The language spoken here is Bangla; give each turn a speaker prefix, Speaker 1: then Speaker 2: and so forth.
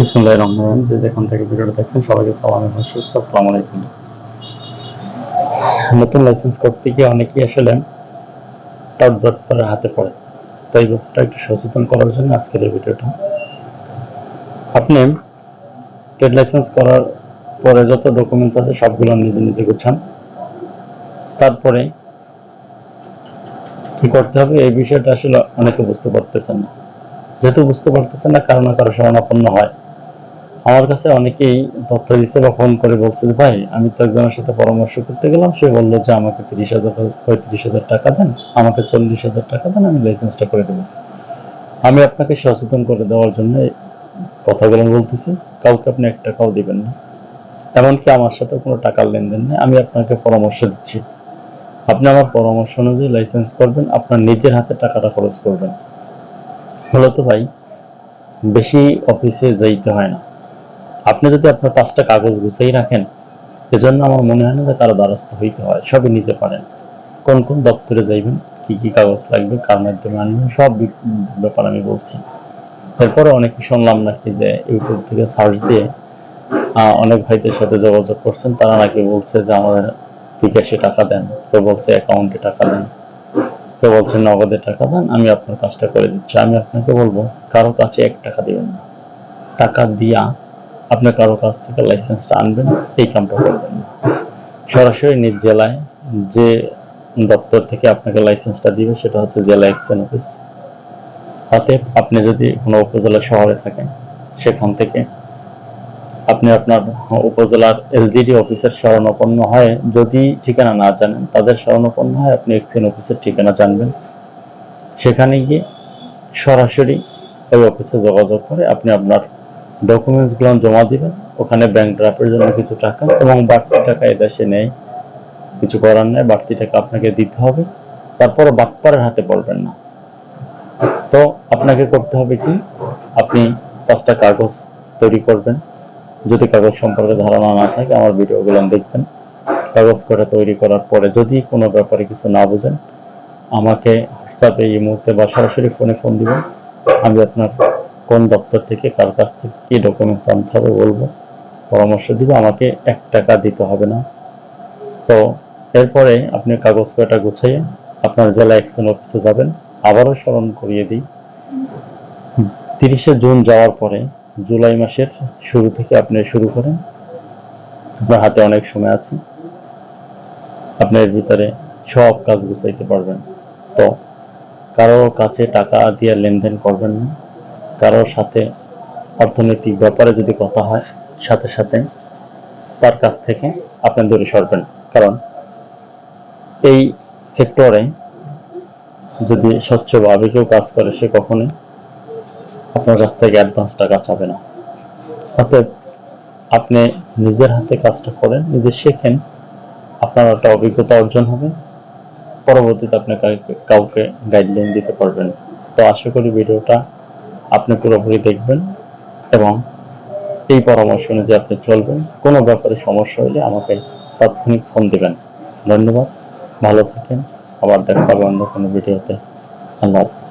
Speaker 1: বিসমুল্লাহ রহমান রহিম। যে যেখান থেকে ভিডিওটা দেখছেন, সবাইকে সালাম এবং আলাইকুম। নতুন লাইসেন্স করতে গিয়ে অনেকেই আসলে হাতে পড়ে। তাই একটু সচেতন করার জন্য আজকের এই ভিডিওটা। আপনি ট্রেড লাইসেন্স করার পরে যত ডকুমেন্টস আছে, সবগুলো নিজে নিজে গুছান। তারপরে কি করতে হবে? এই বিষয়টা আসলে অনেকে বুঝতে পারতেছেন না। যেহেতু বুঝতে পারতেছেন না, কারও না কারও শরণাপন্ন হয়। আমার কাছে অনেকেই তথ্য দিচ্ছে বা ফোন করে বলছে যে, ভাই, আমি তো একজনের সাথে পরামর্শ করতে গেলাম। সে বলল যে, আমাকে তিরিশ হাজার পঁয়ত্রিশ হাজার টাকা দেন। আমাকে চল্লিশ হাজার টাকা দেন, আমি লাইসেন্সটা করে দেবো। আমি আপনাকে সচেতন করে দেওয়ার জন্য কথাগুলো বলতেছি। কাউকে আপনি এক টাকাও দিবেন না। এমনকি আমার সাথে কোনো টাকার লেনদেন নেই। আমি আপনাকে পরামর্শ দিচ্ছি। আপনি আমার পরামর্শ অনুযায়ী লাইসেন্স করবেন। আপনার নিজের হাতে টাকাটা খরচ করবেন। মূলত ভাই, বেশি অফিসে যাইতে হয় না। আপনি যদি আপনার পাঁচটা কাগজ গুছিয়ে রাখেন, এজন্য আমার মনে হয় না যে কারও দ্বারস্থ হইতে হয়। সবই নিজে পারেন। কোন কোন দপ্তরে যাইবেন, কি কি কাগজ লাগবে, কার মাধ্যমে আনবেন, সব ব্যাপার আমি বলছি। এরপরে অনেকে শুনলাম নাকি যে ইউটিউব থেকে সার্চ দিয়ে অনেক ভাইদের সাথে যোগাযোগ করছেন। তারা নাকি বলছে যে আমাদের বিকাশে টাকা দেন। কেউ বলছে অ্যাকাউন্টে টাকা দেন। কেউ বলছে নগদে টাকা দেন। আমি আপনার কাজটা করে দিচ্ছি। আমি আপনাকে বলব, কারও কাছে এক টাকা দিবেন না। টাকা দিয়া আপনি কারও কাছ থেকে লাইসেন্সটা আনবেন, এই কামটা করবেন সরাসরি নিজ জেলায় যে দপ্তর থেকে আপনাকে লাইসেন্সটা দিবে, সেটা হচ্ছে জেলা এক্সেন অফিস অতএব আপনি যদি কোনো উপজেলা শহরে থাকেন, সেখান থেকে আপনি আপনার উপজেলার এলজিডি অফিসের শরণাপন্ন হয় যদি ঠিকানা না জানেন, তাদের শরণাপন্ন হয় আপনি এক্সেন অফিসের ঠিকানা জানবেন। সেখানে গিয়ে সরাসরি ওই অফিসে যোগাযোগ করে আপনি আপনার ডকুমেন্টসগুলো জমা দিবেন। ওখানে ব্যাংক ড্রাফের জন্য কিছু টাকা এবং বাড়তি টাকা এদেশে নেই। কিছু করার নেই, বাড়তি টাকা আপনাকে দিতে হবে। তারপরে বাটপারের হাতে পড়বেন না। তো আপনাকে করতে হবে কি? আপনি পাঁচটা কাগজ তৈরি করবেন। যদি কাগজ সম্পর্কে ধারণা না থাকে, আমার ভিডিওগুলো দেখবেন। কাগজ করে তৈরি করার পরে যদি কোনো ব্যাপারে কিছু না বুঝেন, আমাকে হোয়াটসঅ্যাপে এই মুহূর্তে বা সরাসরি ফোনে ফোন দিবেন। আমি আপনার কোন দপ্তর থেকে কার কাছ থেকে কি ডকুমেন্টস আনতে হবে বলব? পরামর্শ দিব, আমাকে এক টাকা দিতে হবে না। তো এরপরে আপনি কাগজ কয়টা গুছিয়ে আপনার জেলা এক্সেন অফিসে যাবেন, আবারও স্মরণ করিয়ে দিই। তিরিশে জুন যাওয়ার পরে জুলাই মাসের শুরু থেকে আপনি শুরু করেন। আপনার হাতে অনেক সময় আছে। আপনার ভিতরে সব কাজ গুছাইতে পারবেন। তো কারও কাছে টাকা দিয়ে লেনদেন করবেন না। কারোর সাথে অর্থনৈতিক ব্যাপারে যদি কথা হয়, সাথে সাথে তার কাছ থেকে আপনি দূরে সরবেন। কারণ এই সেক্টরে যদি স্বচ্ছভাবে কেউ কাজ করে, সে কখনোই আপনার কাছ থেকে অ্যাডভান্স টাকা চাবে না। অতএব আপনি নিজের হাতে কাজটা করেন, নিজে শেখেন, আপনার একটা অভিজ্ঞতা অর্জন হবে। পরবর্তীতে আপনি কাউকে গাইডলাইন দিতে পারবেন। তো আশা করি ভিডিওটা আপনি পুরোপুরি দেখবেন এবং এই পরামর্শ অনুযায়ী আপনি চলবেন। কোনো ব্যাপারে সমস্যা হলে আমাকে তাৎক্ষণিক ফোন দেবেন। ধন্যবাদ। ভালো থাকেন। আবার দেখা হবে অন্য কোনো ভিডিওতে। আল্লাহ হাফিজ।